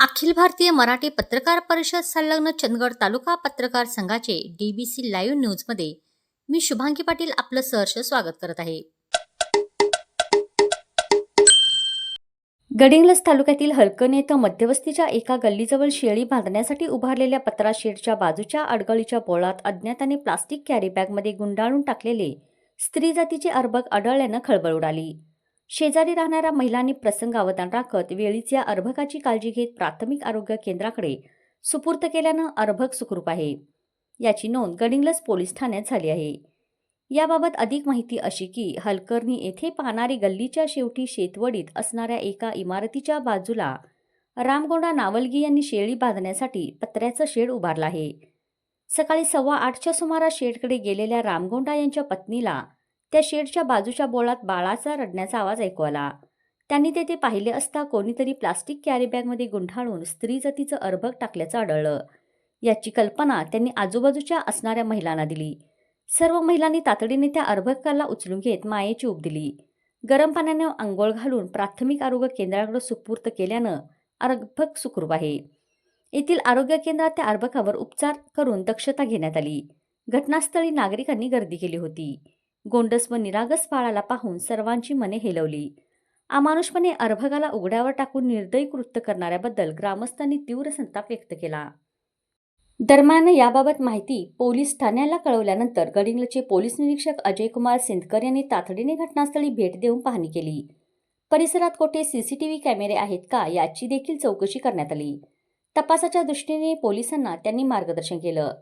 अखिल भारतीय मराठी पत्रकार परिषद संलग्न चंदगड तालुका पत्रकार संघाचे डीबीसी लाईव्ह न्यूजमध्ये मी शुभांगी पाटील आपलं सहर्ष स्वागत करत आहे. गडिंग्लस तालुक्यातील हलकण येथं मध्यवस्तीच्या एका गल्लीजवळ शेळी बांधण्यासाठी उभारलेल्या पत्रा शेडच्या बाजूच्या अडगळीच्या बोळात अज्ञाताने प्लास्टिक कॅरीबॅगमध्ये गुंडाळून टाकलेले स्त्री जातीचे अर्भक आढळल्यानं खळबळ उडाली. शेजारी राहणाऱ्या महिलांनी प्रसंग अवधान राखत वेळीच या अर्भकाची काळजी घेत प्राथमिक आरोग्य केंद्राकडे सुपूर्त केल्यानं अर्भक सुखरूप आहे. याची नोंद गडिंग्लज पोलीस ठाण्यात झाली आहे. याबाबत अधिक माहिती अशी की हलकर्णी येथे पाहणारी गल्लीच्या शेवटी शेतवडीत असणाऱ्या एका इमारतीच्या बाजूला रामगोंडा नावलगी यांनी शेळी बांधण्यासाठी पत्र्याचं शेड उभारलं आहे. सकाळी सव्वा आठच्या सुमारास शेडकडे गेलेल्या रामगोंडा यांच्या पत्नीला त्या शेडच्या बाजूच्या बोळात बाळाचा रडण्याचा आवाज ऐकू आला. त्यांनी तेथे पाहिले असता कोणीतरी प्लास्टिक कॅरीबॅगमध्ये गुंढाळून स्त्री जातीचं अर्भक टाकल्याचं आढळलं. याची कल्पना त्यांनी आजूबाजूच्या असणाऱ्या महिलांना दिली. सर्व महिलांनी तातडीने त्या अर्भकाला उचलून घेत मायेची ऊब दिली. गरम पाण्याने आंघोळ घालून प्राथमिक आरोग्य केंद्राकडे सुपूर्त केल्यानं अर्भक सुखरूप आहे. येथील आरोग्य केंद्रात त्या अर्भकावर उपचार करून दक्षता घेण्यात आली. घटनास्थळी नागरिकांनी गर्दी केली होती. गोंडस व निरागस बाळाला पाहून सर्वांची मने हेलवली. अमानुषपणे अर्भगाला उघड्यावर टाकून निर्दयी कृत्य करणाऱ्याबद्दल ग्रामस्थांनी तीव्र संताप व्यक्त केला. दरम्यान याबाबत माहिती पोलीस ठाण्याला कळवल्यानंतर गडिंगलचे पोलीस निरीक्षक अजय कुमार सिंदकर यांनी तातडीने घटनास्थळी भेट देऊन पाहणी केली. परिसरात कोठे सीसीटीव्ही कॅमेरे आहेत का याची देखील चौकशी करण्यात आली. तपासाच्या दृष्टीने पोलिसांना त्यांनी मार्गदर्शन केलं.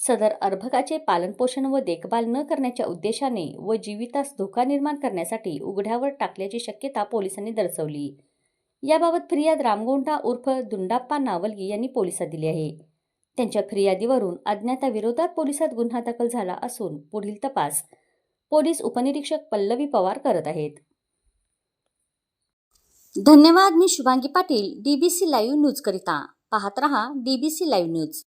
सदर अर्भकाचे पालनपोषण व देखभाल न करण्याच्या उद्देशाने व जीवितास धोका निर्माण करण्यासाठी उघड्यावर टाकल्याची शक्यता पोलिसांनी दर्शवली. याबाबत फिर्याद रामगोंडा उर्फ दुंडाप्पा नावलगी यांनी पोलिसात दिली आहे. त्यांच्या फिर्यादीवरून अज्ञाताविरोधात पोलिसात गुन्हा दाखल झाला असून पुढील तपास पोलीस उपनिरीक्षक पल्लवी पवार करत आहेत. धन्यवाद मी Shubhangi Patil DBC live news करिता. पाहत रहा डीबीसी लाईव्ह न्यूज